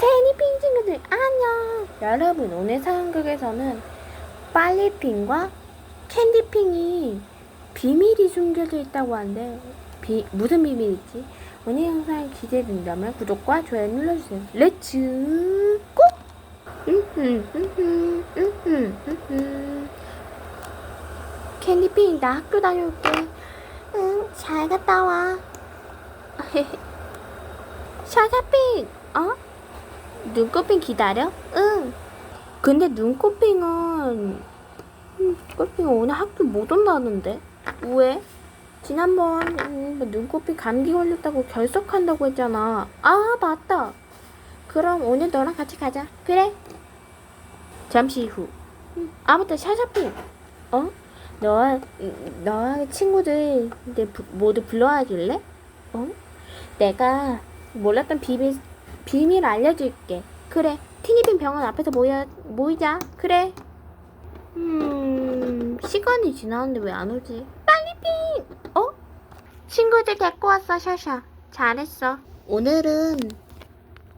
세니핑 친구들 안녕 여러분 오늘 상황극에서는 빨리핑과 캔디핑이 비밀이 숨겨져 있다고 하는데 비, 무슨 비밀이지? 오늘 영상 기대된다면 구독과 좋아요 눌러주세요 렛츠 고! 캔디핑 나 학교 다녀올게 응 잘 갔다 와 샤샤핑 어? 눈꽃핑 기다려? 응. 근데 눈꽃핑은 음, 눈꽃핑 오늘 학교 못 온다는데 왜? 지난번 음, 뭐 눈꽃핑 감기 걸렸다고 결석한다고 했잖아. 아 맞다. 그럼 오늘 너랑 같이 가자. 그래? 잠시 후. 음, 아 맞다 샤샤핑. 어? 너와 음, 너와 친구들 모두 불러와줄래? 어? 내가 몰랐던 비밀 비밀 알려줄게. 그래. 티니빈 병원 앞에서 모여 모이자. 그래. 음 시간이 지났는데 왜 안 오지? 빨리 빈. 어? 친구들 데리고 왔어 샤샤. 잘했어. 오늘은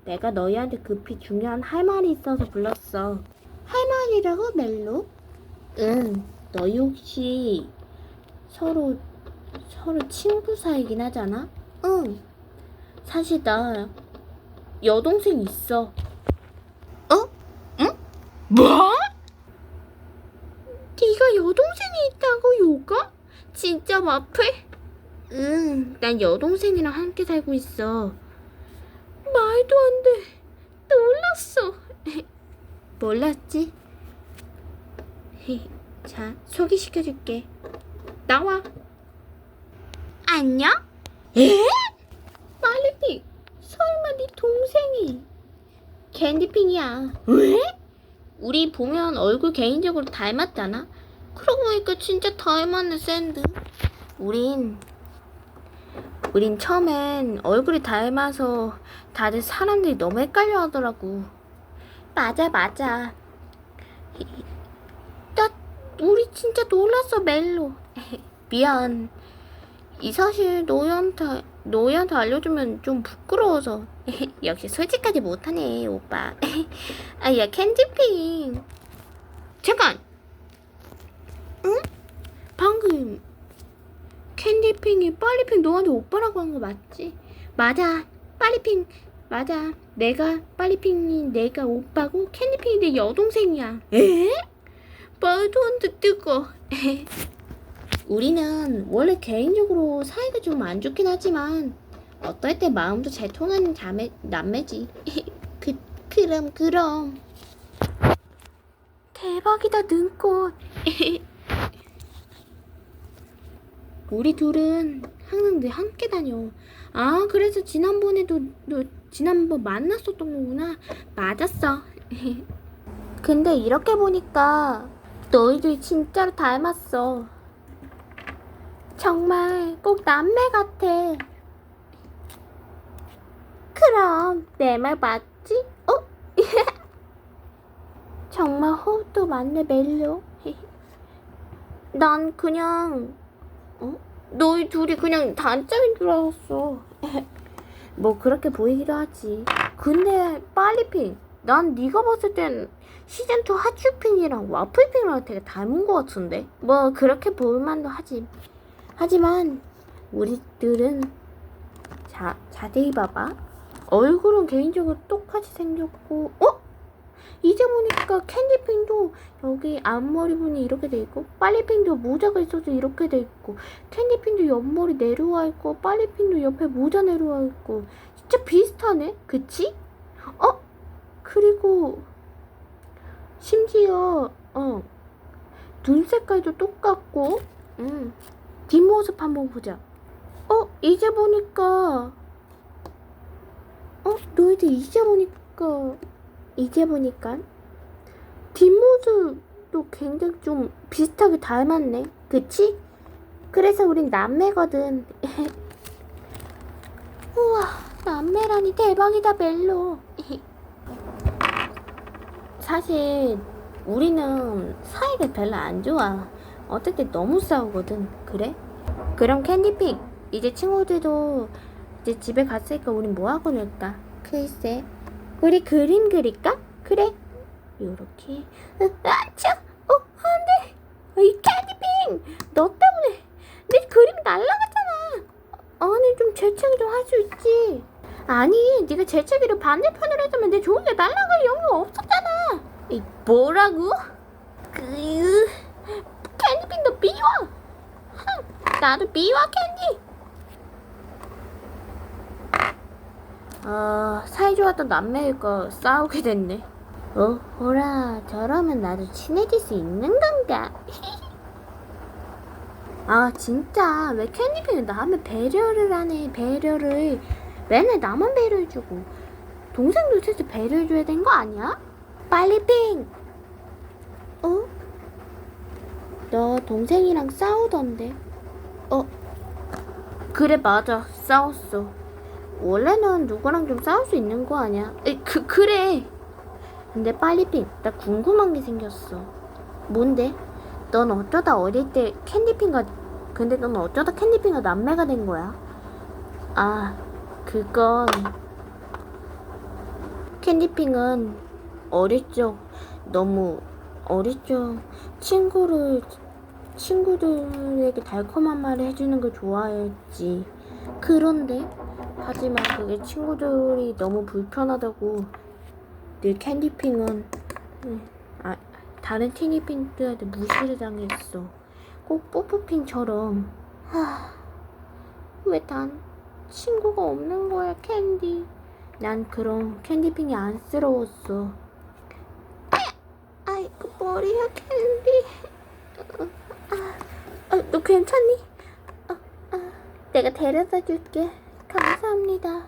내가 너희한테 급히 중요한 할 말이 있어서 불렀어. 할 말이라고 멜로? 응. 너희 혹시 서로 서로 친구 사이긴 하잖아? 응. 사실 나 여동생 있어. 어? 응? 뭐? 네가 여동생이 있다고 요가? 진짜 마플? 응, 난 여동생이랑 함께 살고 있어. 말도 안 돼. 놀랐어. 몰랐지? 자, 소개시켜줄게. 나와. 안녕? 에? 빨리핑 설마 네 동생이 캔디핑이야? 왜? 우리 보면 얼굴 개인적으로 닮았잖아. 그러고 보니까 진짜 닮았네 샌드. 우린 우린 처음엔 얼굴이 닮아서 다들 사람들이 너무 헷갈려 하더라고. 맞아 맞아. 나 우리 진짜 놀랐어 멜로. 미안. 이 사실 너희한테 너희한테 알려주면 좀 부끄러워서. 역시 솔직하지 못하네 오빠. 아야 캔디핑. 잠깐! 응? 방금 캔디핑이 빨리핑 너한테 오빠라고 한 거 맞지? 맞아. 빨리핑 맞아. 내가 빨리핑이 내가 오빠고 캔디핑이 내 여동생이야. 에? 말도 안 돼 뜨거 우리는 원래 개인적으로 사이가 좀 안 좋긴 하지만 어떨 때 마음도 잘 통하는 자매, 남매지. 그, 그럼 그럼. 대박이다 눈꽃. 우리 둘은 항상 늘 함께 다녀. 아 그래서 지난번에도 너 지난번 만났었던 거구나. 맞았어. 근데 이렇게 보니까 너희들 진짜로 닮았어. 정말 꼭 남매 같아. 그럼 내 말 맞지? 어? 정말 호흡도 맞네 멜로. 난 그냥 어? 너희 둘이 그냥 단짝인 줄 알았어. 뭐 그렇게 보이기도 하지. 근데 빨리핑, 난 네가 봤을 땐 시즌2 하츄핑이랑 와플핑이랑 되게 닮은 것 같은데. 뭐 그렇게 볼만도 하지. 하지만 우리들은 자 자세히 봐봐. 얼굴은 개인적으로 똑같이 생겼고 어? 이제 보니까 캔디핑도 여기 앞머리 부분이 이렇게 돼 있고 빨리핑도 모자가 있어서 이렇게 돼 있고 캔디핑도 옆머리 내려와 있고 빨리핑도 옆에 모자 내려와 있고. 진짜 비슷하네? 그치? 어? 그리고 심지어 어 눈 색깔도 똑같고 음 뒷모습 한번 보자. 어, 이제 보니까. 어, 너희들 이제 보니까. 이제 보니까. 뒷모습도 굉장히 좀 비슷하게 닮았네. 그치? 그래서 우린 남매거든. 우와, 남매라니 대박이다, 멜로. 사실, 우리는 사이가 별로 안 좋아. 때 너무 싸우거든. 그래? 그럼 캔디핑 이제 친구들도 이제 집에 갔으니까 우린 뭐 하고 놀까? 글쎄 우리 그림 그릴까? 그래. 요렇게. 아차! 어, 안 돼! 이 캔디핑! 너 때문에 내 그림이 날라갔잖아. 아니, 좀 재채기 좀 할 수 있지. 아니, 네가 재채기를 반대편으로 했으면 내게 날라갈 영역 없었잖아. 이 뭐라고? 그 캔디핑 너 미워. 흥, 나도 미워 캔디. 아, 사이좋았던 남매일까 싸우게 됐네. 어, 호라, 저러면 나도 친해질 수 있는 건가? 아, 진짜, 왜 캔디핑은 남의 배려를 하네, 배려를. 맨날 나만 배려해주고. 동생도 슬슬 배려해줘야 되는 거 아니야? 빨리 핑! 어? 너 동생이랑 싸우던데. 어? 그래, 맞아. 싸웠어. 원래는 누구랑 좀 싸울 수 있는 거 아니야? 에, 그, 그래. 근데 빨리핑, 나 궁금한 게 생겼어. 뭔데? 넌 어쩌다 어릴 때 캔디핑과, 근데 넌 어쩌다 캔디핑과 남매가 된 거야? 아, 그건. 캔디핑은 어릴 적 너무 어릴 적 친구를, 친구들에게 달콤한 말을 해주는 걸 좋아했지. 그런데, 하지만 그게 친구들이 너무 불편하다고 늘 캔디핑은 음, 아, 다른 티니핑들한테 무시를 당했어. 꼭 뽀뽀핑처럼. 하, 왜 난 친구가 없는 거야, 캔디? 난 그런 캔디핑이 안쓰러웠어. 아이, 그 머리야, 캔디. 어, 너 괜찮니? 아, 아, 내가 데려다 줄게. 감사합니다.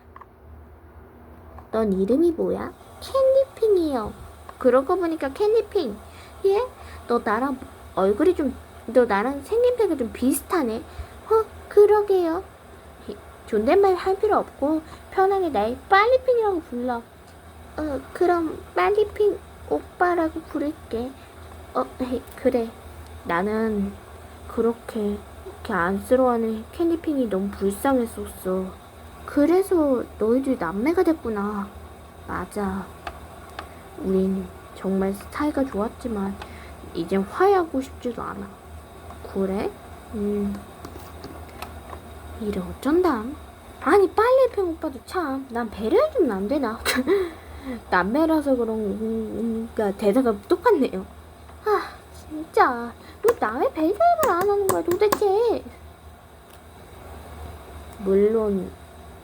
넌 이름이 뭐야? 캔디핑이요. 그러고 보니까 캔디핑. 예? 너 나랑 얼굴이 좀, 너 나랑 생김새가 좀 비슷하네. 어, 그러게요. 히, 존댓말 할 필요 없고 편하게 날 빨리핑이라고 불러. 어, 그럼 빨리핑 오빠라고 부를게. 어, 그래. 나는 그렇게 이렇게 안쓰러워하는 캔디핑이 너무 불쌍했었어. 그래서 너희들이 남매가 됐구나. 맞아. 우린 정말 사이가 좋았지만 이젠 화해하고 싶지도 않아. 그래? 음. 이래 어쩐담? 아니 빨리핑 오빠도 참 난 배려해주면 안 되나? 남매라서 그런가 대사가 똑같네요. 아 진짜 왜 남의 배려를 안 하는 거야 도대체? 물론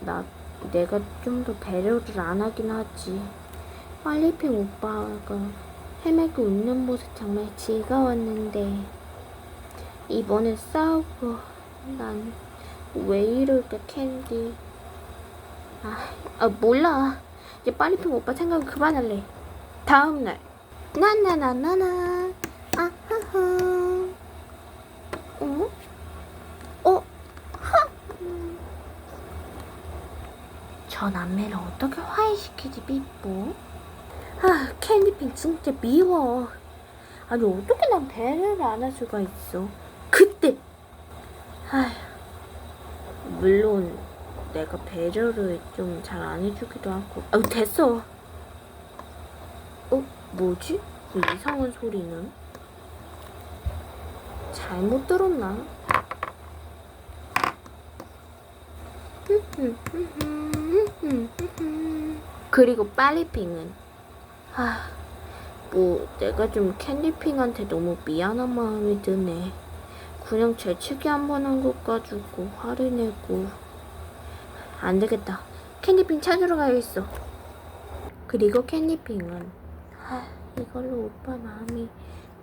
나 내가 좀 더 배려를 안 하긴 하지. 빨리핑 오빠가 헤매고 웃는 모습 정말 즐거웠는데 이번에 싸우고 난 왜 이럴까 캔디. 아, 아 몰라. 이제 빨리핑 오빠 생각 그만할래. 다음 날. 나나나나나. 아하하. 어? 어? 저 남매를 어떻게 화해시키지 삐뽀? 아 캔디핑 진짜 미워. 아니 어떻게 난 배려를 안 할 수가 있어? 그때! 아휴. 물론 내가 배려를 좀 잘 안 해주기도 하고. 아 됐어. 어 뭐지? 그 이상한 소리는? 잘못 들었나 그리고 빨리핑은 아, 뭐 내가 좀 캔디핑한테 너무 미안한 마음이 드네. 그냥 재채기 한 번 한 것 가지고 화를 내고 안 되겠다. 캔디핑 찾으러 가야겠어. 그리고 캔디핑은 아, 이걸로 오빠 마음이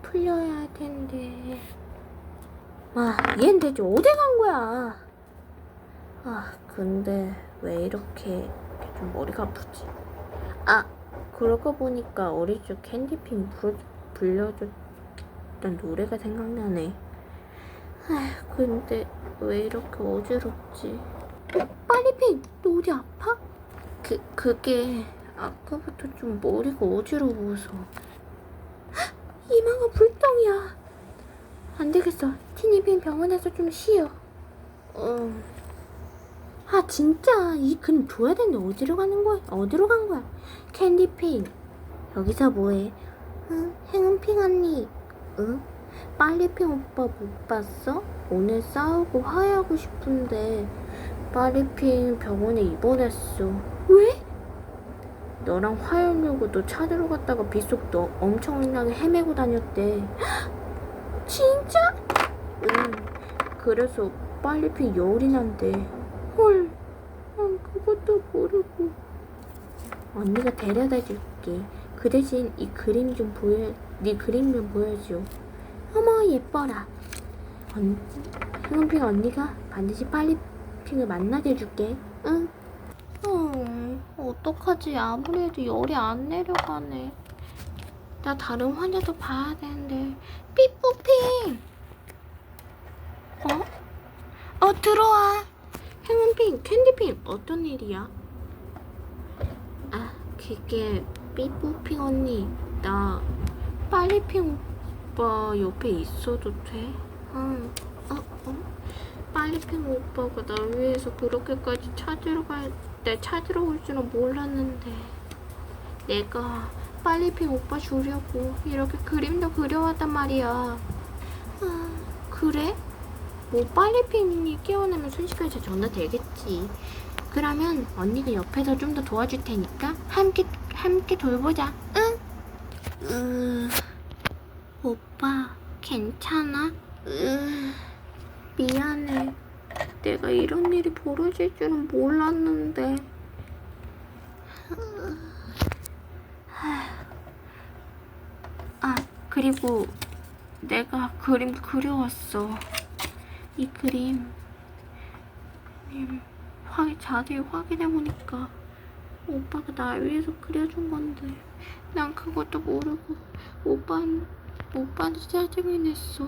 풀려야 할 텐데. 아, 얘는 대체 어디 간 거야? 아, 근데 왜 이렇게, 좀 머리가 아프지? 아, 그러고 보니까 어릴 적 캔디핑 불려줬던 노래가 생각나네. 아, 근데 왜 이렇게 어지럽지? 어, 빨리핑, 너 어디 아파? 그, 그게 아까부터 좀 머리가 어지러워서. 헉, 이마가 불덩이야. 안 되겠어. 티니핑 병원에서 좀 쉬어. 어. 아 진짜 이 그림 줘야 되는데 어디로 가는 거야? 어디로 간 거야? 캔디핑 여기서 뭐해? 응, 행운핑 언니. 응? 빨리핑 오빠 못 봤어? 오늘 싸우고 화해하고 싶은데 빨리핑 병원에 입원했어. 왜? 너랑 화해하려고 너 찾으러 갔다가 빗속도 엄청나게 헤매고 다녔대. 진짜? 응. 그래서 빨리핑 열이 난대. 헐. 난 그것도 모르고. 언니가 데려다 줄게. 그 대신 이 그림 좀 보여, 네 그림 좀 보여줘. 어머 예뻐라. 언, 흥은핑 언니가 반드시 빨리 핑을 만나게 해줄게. 응. 음, 어떡하지? 아무래도 열이 안 내려가네. 나 다른 환자도 봐야 되는데. 삐뽀핑! 어? 어, 들어와. 행운핑, 캔디핑, 어떤 일이야? 아, 그게 삐뽀핑 언니. 나 빨리핑 오빠 옆에 있어도 돼? 응. 어, 어? 빨리핑 오빠가 나 위해서 그렇게까지 찾으러 갈때 찾으러 올 줄은 몰랐는데 내가 빨리핑 오빠 주려고 이렇게 그림도 그려왔단 말이야. 아, 그래? 뭐 빨리핑이 깨어나면 순식간에 잘 전화되겠지. 그러면 언니가 옆에서 좀 더 도와줄 테니까 함께 함께 돌보자. 응? 으, 오빠 괜찮아? 으, 미안해. 내가 이런 일이 벌어질 줄은 몰랐는데. 아, 그리고 내가 그림 그려왔어. 이 그림. 음, 확, 자세히 확인해보니까 오빠가 나 위해서 그려준 건데 난 그것도 모르고 오빠는, 오빠한테 짜증이 냈어.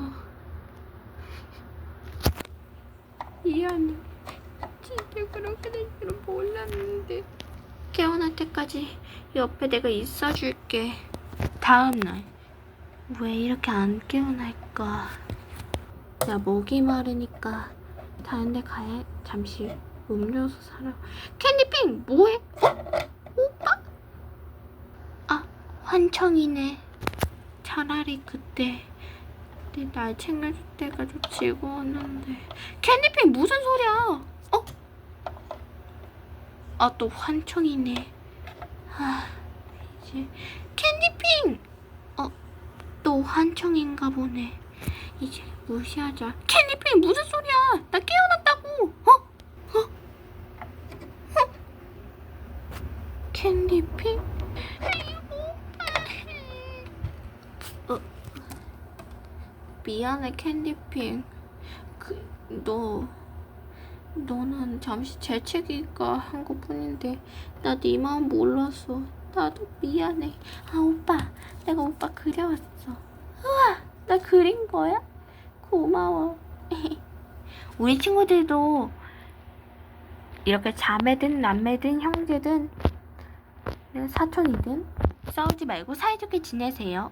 미안해. 진짜 그렇게 될 줄은 몰랐는데. 깨어날 때까지 옆에 내가 있어줄게. 다음날. 왜 이렇게 안 깨어날까? 나 목이 마르니까 다른 데 가야 잠시 음료수 사러. 캔디핑 뭐해? 어? 오빠? 아 환청이네. 차라리 그때 내날 챙겨줄 때가 좀 즐거웠는데. 캔디핑 무슨 소리야? 어? 아 또 환청이네. 아 이제 캔디핑. 어 또 환청인가 보네. 이제 무시하자. 캔디핑 무슨 소리야? 나 깨어났다고. 어? 어? 어? 캔디핑? 어? 미안해 캔디핑. 그 너 너는 잠시 재채기가 한 것 뿐인데 나 네 마음 몰랐어. 나도 미안해. 아 오빠, 내가 오빠 그려왔어. 우와, 나 그린 거야? 고마워. 우리 친구들도 이렇게 자매든 남매든 형제든 사촌이든 싸우지 말고 사이좋게 지내세요.